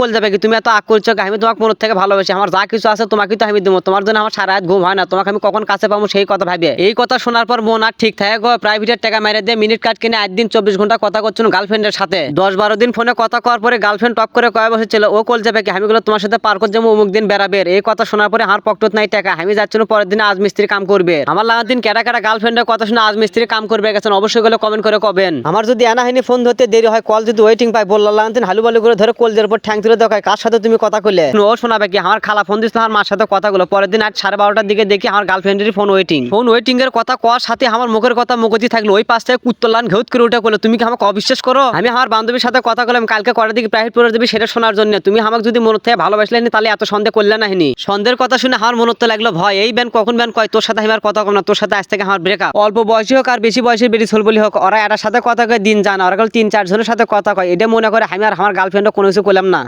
Call যাবে কি? তুমি এত আগ করছ আমি তোমাকে মনের থেকে ভালোবাসি। আমার যা কিছু আছে তোমাকে তো আমি দেবো। তোমার জন্য আমার সারা রাত ঘুম হয় না। তোমাকে আমি কখন কাছে পাবো সেই কথা ভাবে। এই কথা শোনার পর মন আর ঠিক থাকে প্রাইভেটের টাকা মেরে দিয়ে মিনিট কাট কিনে আট দিন চব্বিশ ঘণ্টা কথা করছ গার্লফ্রেন্ডের সাথে। দশ বারো দিন ফোনে কথা করার পরে গার্লফ্রেন্ড টক করে কয় বসেছিল, ও কল যাবে কি? আমি গুলো তোমার সাথে পার যাব অমুক দিন বেড়াবে এই কথা শোনার পরে আমার পকেটত নাই টাকা। আমি যাচ্ছি পরের দিন আজ মিস্ত্রি কাম করবে। আমার লাগার দিন কেটা কেটা গার্লফ্রেন্ডের কথা শুনে আজ মিস্ত্রি কাম করবে গেছেন। অবশ্যই গুলো কমেন্ট করে কবেন। আমার যদি এনা হয়নি ফোন ধরতে দেরি হয় কল যদি ওয়েটিং পাই, বললাম দিন হালু বালু করে ধরে কল দেওয়ার পর ঠ্যাং তুলে দেখায় কার সাথে তুমি কথা করলে ও শোনাবে কি? আমার খালা ফোন দিছিল, আমার মার সাথে কথাগুলো পরের দিন আজ সাড়ে বারোটার দিকে দেখি আমার গার্লফ্রেন্ডেরই ফোন ওয়েটিং ফোন ওয়েটিং এর কথা কওয়ার সাথে আমার মুখের কথা মুখতি থাকল। ওই পাশ থেকে কুত্তলান ঘেউত করে উঠে করল তুমি কি আমাকে অবিশ্বাস করো? আমি আমার বান্ধবীর সাথে কথা বললাম কালকে কটার দিকে প্রাইভেট পড়ে দেবে সেটা শোনার জন্য। তুমি আমাকে যদি মনে থেকে ভালোবাসলে তাহলে এত সন্দেহ করলে না হিনি। সন্দেহের কথা শুনে আমার মনে তো লাগল, ভয়, এই ব্যান কখন ব্যান কয়? তোর সাথে আমি আর কথা কম না, তোর সাথে আজ থেকে আমার ব্রেকআপ অল্প বয়সী হোক আর বেশি বয়সের বেশি ছোল বলি হোক, ওরা এটার সাথে কথা কয়, দিন জানা ওরা তিন চারজনের সাথে কথা কয়। এটা মনে করে আমি আর আমার গার্লফ্রেন্ডও কোনো কিছু করলাম না।